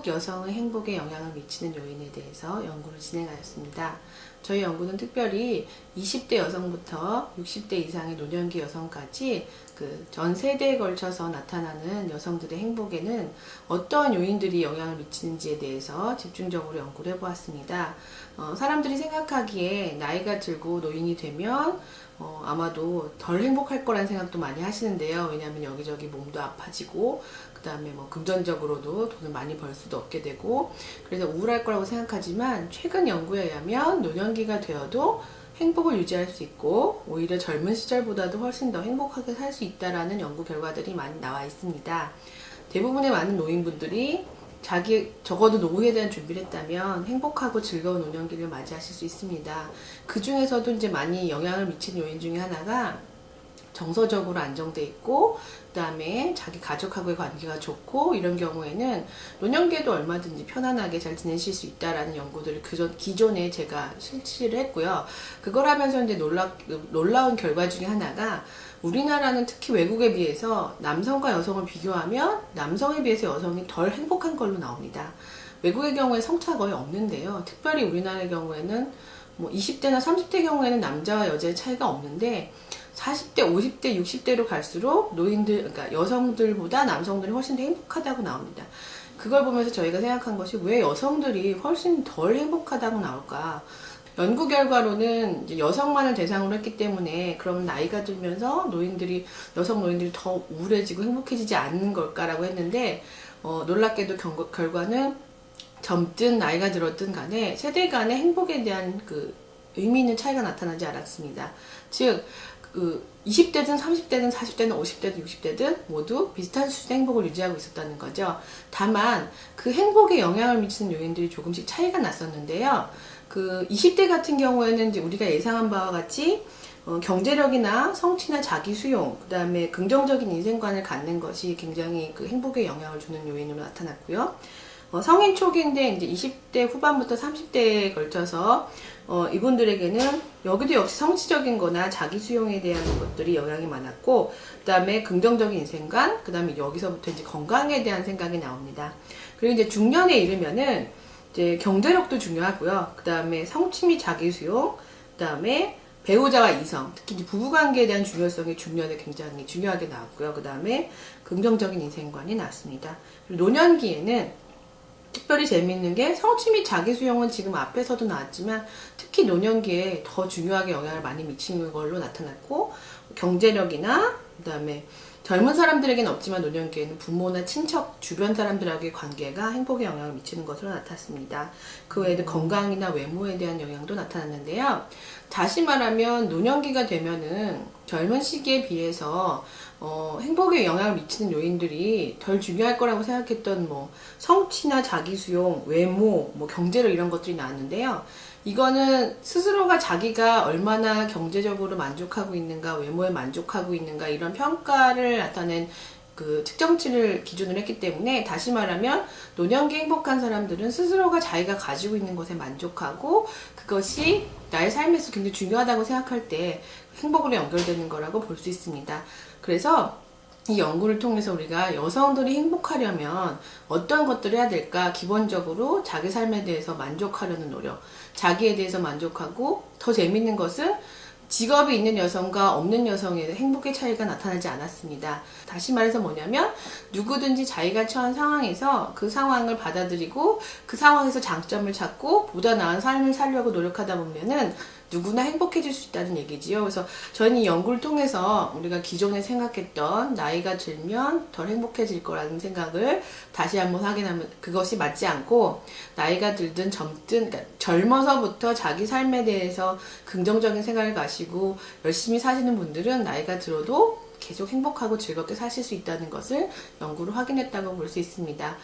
한국 여성의 행복에 영향을 미치는 요인에 대해서 연구를 진행하였습니다. 저희 연구는 특별히 20대 여성부터 60대 이상의 노년기 여성까지 그 전 세대에 걸쳐서 나타나는 여성들의 행복에는 어떠한 요인들이 영향을 미치는지에 대해서 집중적으로 연구를 해보았습니다. 어, 사람들이 생각하기에 나이가 들고 노인이 되면 어, 아마도 덜 행복할 거라는 생각도 많이 하시는데요. 왜냐하면 여기저기 몸도 아파지고, 그 다음에 뭐 금전적으로도 돈을 많이 벌 수도 없게 되고, 그래서 우울할 거라고 생각하지만, 최근 연구에 의하면 노년기가 되어도 행복을 유지할 수 있고, 오히려 젊은 시절보다도 훨씬 더 행복하게 살 수 있다라는 연구 결과들이 많이 나와 있습니다. 대부분의 많은 노인분들이 자기 적어도 노후에 대한 준비를 했다면 행복하고 즐거운 노년기를 맞이하실 수 있습니다. 그 중에서도 이제 많이 영향을 미치는 요인 중에 하나가 정서적으로 안정돼 있고 그다음에 자기 가족하고의 관계가 좋고 이런 경우에는 노년기에도 얼마든지 편안하게 잘 지내실 수 있다라는 연구들을 그전 기존에 제가 실시를 했고요. 그걸 하면서 이제 놀라 놀라운 결과 중에 하나가 우리나라는 특히 외국에 비해서 남성과 여성을 비교하면 남성에 비해서 여성이 덜 행복한 걸로 나옵니다. 외국의 경우에 성차가 거의 없는데요. 특별히 우리나라의 경우에는 뭐 20대나 30대 경우에는 남자와 여자의 차이가 없는데 40대, 50대, 60대로 갈수록 노인들, 그러니까 여성들보다 남성들이 훨씬 더 행복하다고 나옵니다. 그걸 보면서 저희가 생각한 것이 왜 여성들이 훨씬 덜 행복하다고 나올까? 연구 결과로는 여성만을 대상으로 했기 때문에 그럼 나이가 들면서 노인들이 여성 노인들이 더 우울해지고 행복해지지 않는 걸까라고 했는데 어, 놀랍게도 경- 결과는 젊든 나이가 들었든 간에 세대 간의 행복에 대한 그 의미 있는 차이가 나타나지 않았습니다. 즉, 그 20대든 30대든 40대든 50대든 60대든 모두 비슷한 수준의 행복을 유지하고 있었다는 거죠. 다만 그 행복에 영향을 미치는 요인들이 조금씩 차이가 났었는데요. 그 20대 같은 경우에는 이제 우리가 예상한 바와 같이 어, 경제력이나 성취나 자기 수용, 그 다음에 긍정적인 인생관을 갖는 것이 굉장히 그 행복에 영향을 주는 요인으로 나타났고요. 어, 성인 초기인데 이제 20대 후반부터 30대에 걸쳐서 어, 이분들에게는 여기도 역시 성취적인 거나 자기 수용에 대한 것들이 영향이 많았고 그다음에 긍정적인 인생관, 그다음에 여기서부터 이제 건강에 대한 생각이 나옵니다. 그리고 이제 중년에 이르면은 이제 경제력도 중요하고요. 그다음에 성취 및 자기 수용, 그다음에 배우자와 이성, 특히 부부관계에 대한 중요성이 중년에 굉장히 중요하게 나왔고요. 그 다음에 긍정적인 인생관이 나왔습니다. 노년기에는 특별히 재미있는 게 성취 및 자기 수용은 지금 앞에서도 나왔지만 특히 노년기에 더 중요하게 영향을 많이 미치는 걸로 나타났고 경제력이나 그다음에 젊은 사람들에게는 없지만 노년기에는 부모나 친척 주변 사람들에게 관계가 행복에 영향을 미치는 것으로 나타났습니다. 그 외에도 건강이나 외모에 대한 영향도 나타났는데요. 다시 말하면 노년기가 되면은 젊은 시기에 비해서 어, 행복에 영향을 미치는 요인들이 덜 중요할 거라고 생각했던 뭐 성취나 자기 수용, 외모, 뭐 경제력 이런 것들이 나왔는데요. 이거는 스스로가 자기가 얼마나 경제적으로 만족하고 있는가, 외모에 만족하고 있는가 이런 평가를 나타낸 그 측정치를 기준으로 했기 때문에 다시 말하면 노년기 행복한 사람들은 스스로가 자기가 가지고 있는 것에 만족하고 그것이 나의 삶에서 굉장히 중요하다고 생각할 때 행복으로 연결되는 거라고 볼 수 있습니다. 그래서 이 연구를 통해서 우리가 여성들이 행복하려면 어떤 것들을 해야 될까? 기본적으로 자기 삶에 대해서 만족하려는 노력, 자기에 대해서 만족하고 더 재밌는 것은 직업이 있는 여성과 없는 여성의 행복의 차이가 나타나지 않았습니다. 다시 말해서 뭐냐면 누구든지 자기가 처한 상황에서 그 상황을 받아들이고 그 상황에서 장점을 찾고 보다 나은 삶을 살려고 노력하다 보면은 누구나 행복해질 수 있다는 얘기지요. 그래서 저는 이 연구를 통해서 우리가 기존에 생각했던 나이가 들면 덜 행복해질 거라는 생각을 다시 한번 확인하면 그것이 맞지 않고 나이가 들든 젊든 그러니까 젊어서부터 자기 삶에 대해서 긍정적인 생각을 가 시고 열심히 사시는 분들은 나이가 들어도 계속 행복하고 즐겁게 사실 수 있다는 것을 연구로 확인했다고 볼 수 있습니다.